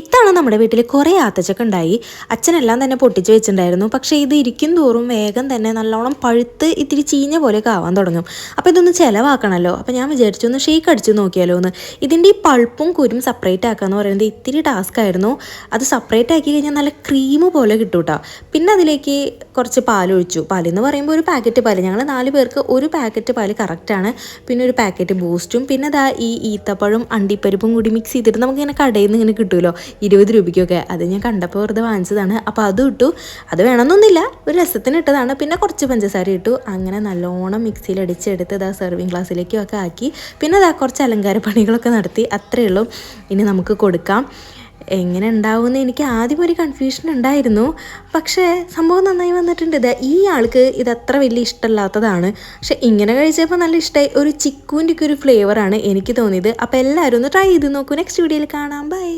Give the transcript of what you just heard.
ഇത്തവണ നമ്മുടെ വീട്ടിൽ കുറേ ആത്തച്ചക്ക ഉണ്ടായി. അച്ഛനെല്ലാം തന്നെ പൊട്ടിച്ച് വെച്ചിട്ടുണ്ടായിരുന്നു. പക്ഷേ ഇത് ഇരിക്കും തോറും വേഗം തന്നെ നല്ലോണം പഴുത്ത് ഇത്തിരി ചീഞ്ഞ പോലെയൊക്കെ ആവാൻ തുടങ്ങും. അപ്പോൾ ഇതൊന്ന് ചിലവാക്കണമല്ലോ അപ്പോൾ ഞാൻ വിചാരിച്ചു ഒന്ന് ഷേക്ക് അടിച്ചു നോക്കിയാലോ എന്ന് ഇതിന്റെ ഈ പൾപ്പും കുരും സെപ്പറേറ്റ് ആക്കുക എന്ന് പറയുന്നത് ഇത്തിരി ടാസ്ക് ആയിരുന്നു. അത് സെപ്പറേറ്റ് ആക്കി കഴിഞ്ഞാൽ നല്ല ക്രീം പോലെ കിട്ടും കേട്ടോ പിന്നെ അതിലേക്ക് കുറച്ച് പാലൊഴിച്ചു പാലെന്ന് പറയുമ്പോൾ ഒരു പാക്കറ്റ് പാൽ. ഞങ്ങൾ നാല് പേർക്ക് ഒരു പാക്കറ്റ് പാൽ കറക്റ്റാണ് പിന്നെ ഒരു പാക്കറ്റ് ബൂസ്റ്റും പിന്നെ ദാ ഈ ഈത്തപ്പഴം അണ്ടിപ്പരിപ്പും കൂടി മിക്സ് ചെയ്തിട്ട് നമുക്കിങ്ങനെ കടയിൽ നിന്ന് ഇങ്ങനെ കിട്ടുമല്ലോ ഇരുപത് രൂപയ്ക്കൊക്കെ. അത് ഞാൻ കണ്ടപ്പോൾ വെറുതെ വാങ്ങിച്ചതാണ്. അപ്പോൾ അത് ഇട്ടു. അത് വേണമെന്നൊന്നുമില്ല. ഒരു രസത്തിന് ഇട്ടതാണ്. പിന്നെ കുറച്ച് പഞ്ചസാര ഇട്ടു. അങ്ങനെ നല്ലോണം മിക്സിയിൽ അടിച്ചെടുത്ത് ഇതാ സെർവിങ് ഗ്ലാസ്സിലേക്കും ഒക്കെ ആക്കി. പിന്നെ ഇതാ കുറച്ച് അലങ്കാര പണികളൊക്കെ നടത്തി. അത്രയേ ഉള്ളൂ. ഇനി നമുക്ക് കൊടുക്കാം. എങ്ങനെ ഉണ്ടാവുമെന്ന് എനിക്ക് ആദ്യം ഒരു കൺഫ്യൂഷൻ ഉണ്ടായിരുന്നു. പക്ഷേ സംഭവം നന്നായി വന്നിട്ടുണ്ട്. ഇത് ഈ ആൾക്ക് ഇത് അത്ര വലിയ ഇഷ്ടമല്ലാത്തതാണ്. പക്ഷെ ഇങ്ങനെ കഴിച്ചപ്പോൾ നല്ല ഇഷ്ടമായി ഒരു ചിക്കൂന്റെ ഒക്കെ ഒരു ഫ്ലേവറാണ് എനിക്ക് തോന്നിയത്. അപ്പോൾ എല്ലാവരും ഒന്ന് ട്രൈ ചെയ്ത് നോക്കൂ. നെക്സ്റ്റ് വീഡിയോയിൽ കാണാം. ബൈ